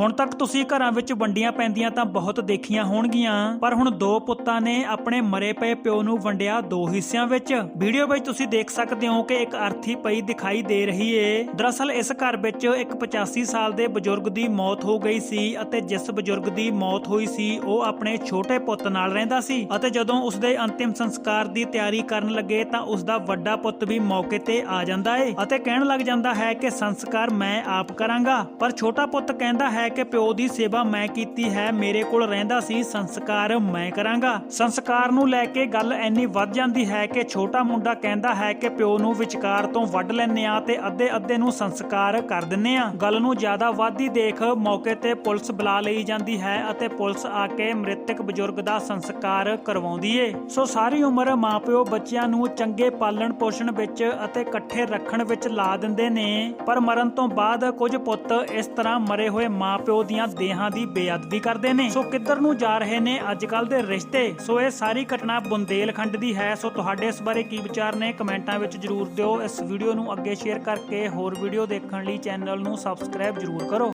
ਹੁਣ ਤੱਕ ਤੁਸੀਂ ਘਰਾਂ ਵਿੱਚ ਵੰਡੀਆਂ ਪੈਂਦੀਆਂ ਤਾਂ ਬਹੁਤ ਦੇਖੀਆਂ ਹੋਣਗੀਆਂ, ਪਰ ਹੁਣ ਦੋ ਪੁੱਤਾਂ ਨੇ ਆਪਣੇ ਮਰੇ ਪਏ ਪਿਓ ਨੂੰ ਵੰਡਿਆ ਦੋ ਹਿੱਸਿਆਂ ਵਿੱਚ। ਵੀਡੀਓ ਵਿੱਚ ਤੁਸੀਂ ਦੇਖ ਸਕਦੇ ਹੋ ਕਿ ਇੱਕ ਅਰਥੀ ਪਈ ਦਿਖਾਈ ਦੇ ਰਹੀ ਏ। ਦਰਅਸਲ ਇਸ ਘਰ ਵਿੱਚ ਇੱਕ 85 ਸਾਲ ਦੇ ਬਜ਼ੁਰਗ ਦੀ ਮੌਤ ਹੋ ਗਈ ਸੀ ਅਤੇ ਜਿਸ ਬਜ਼ੁਰਗ ਦੀ ਮੌਤ ਹੋਈ ਸੀ, ਉਹ ਆਪਣੇ ਛੋਟੇ ਪੁੱਤ ਨਾਲ ਰਹਿੰਦਾ ਸੀ ਅਤੇ ਜਦੋਂ ਉਸ ਦੇ ਅੰਤਿਮ ਸੰਸਕਾਰ ਦੀ ਤਿਆਰੀ ਕਰਨ ਲੱਗੇ ਤਾਂ ਉਸ ਦਾ ਵੱਡਾ ਪੁੱਤ ਵੀ ਮੌਕੇ ਤੇ ਆ ਜਾਂਦਾ ਏ। ਅਤੇ ਕਹਿਣ ਲੱਗ ਜਾਂਦਾ ਹੈ ਕਿ ਸੰਸਕਾਰ ਮੈਂ ਆਪ ਕਰਾਂਗਾ, ਪਰ ਛੋਟਾ ਪੁੱਤ ਕਹਿੰਦਾ ਹੈ ਕਿ ਪਿਓ ਦੀ ਸੇਵਾ ਮੈਂ ਕੀਤੀ ਹੈ, ਮੇਰੇ ਕੋਲ ਰਹਿੰਦਾ ਸੀ ਸੰਸਕਾਰ ਮੈਂ ਕਰਾਂਗਾ। ਸੰਸਕਾਰ ਨੂੰ ਲੈ ਕੇ ਗੱਲ ਇੰਨੀ ਵੱਧ ਜਾਂਦੀ ਹੈ ਕਿ ਛੋਟਾ ਮੁੰਡਾ ਕਹਿੰਦਾ ਹੈ ਕਿ ਪਿਓ ਨੂੰ ਵਿਚਕਾਰ ਤੋਂ ਵੱਢ ਲੈਨੇ ਆ ਤੇ ਅੱਧੇ ਅੱਧੇ ਨੂੰ ਸੰਸਕਾਰ ਕਰ ਦਿੰਨੇ ਆ ਗੱਲ ਨੂੰ ਜ਼ਿਆਦਾ ਵਾਧੀ ਦੇਖ ਮੌਕੇ ਤੇ ਪੁਲਿਸ ਬੁਲਾ ਲਈ ਜਾਂਦੀ ਹੈ ਅਤੇ ਪੁਲਿਸ ਆ ਕੇ ਮ੍ਰਿਤਕ ਬਜ਼ੁਰਗ ਦਾ ਸੰਸਕਾਰ ਕਰਵਾਉਂਦੀ ਏ। ਸੋ ਸਾਰੀ ਉਮਰ ਮਾਪਿਓ ਬੱਚਿਆਂ ਨੂੰ ਚੰਗੇ ਪਾਲਣ ਪੋਸ਼ਣ ਵਿੱਚ ਅਤੇ ਇਕੱਠੇ ਰੱਖਣ ਵਿੱਚ ਲਾ ਦਿੰਦੇ ਨੇ। ਪਰ ਮਰਨ ਤੋਂ ਬਾਅਦ ਕੁਝ ਪੁੱਤ ਇਸ ਤਰ੍ਹਾਂ ਮਰੇ ਹੋਏ ਮਾਂ ਮਾਪਿਓ ਦੀਆਂ ਦੇਹਾਂ ਦੀ ਬੇਅਦਬੀ ਕਰਦੇ ਨੇ। ਸੋ ਕਿੱਧਰ ਨੂੰ ਜਾ ਰਹੇ ਨੇ ਅੱਜ ਕੱਲ ਦੇ ਰਿਸ਼ਤੇ? ਸੋ ਇਹ ਸਾਰੀ ਘਟਨਾ ਬੁੰਦੇਲਖੰਡ ਦੀ ਹੈ। ਸੋ ਤੁਹਾਡੇ ਇਸ ਬਾਰੇ ਕੀ ਵਿਚਾਰ ਨੇ ਕਮੈਂਟਾਂ ਵਿੱਚ ਜਰੂਰ ਦਿਓ। ਇਸ ਵੀਡੀਓ ਨੂੰ ਅੱਗੇ ਸ਼ੇਅਰ ਕਰਕੇ ਹੋਰ ਵੀਡੀਓ ਦੇਖਣ ਲਈ ਚੈਨਲ ਨੂੰ ਸਬਸਕ੍ਰਾਈਬ ਜਰੂਰ ਕਰੋ।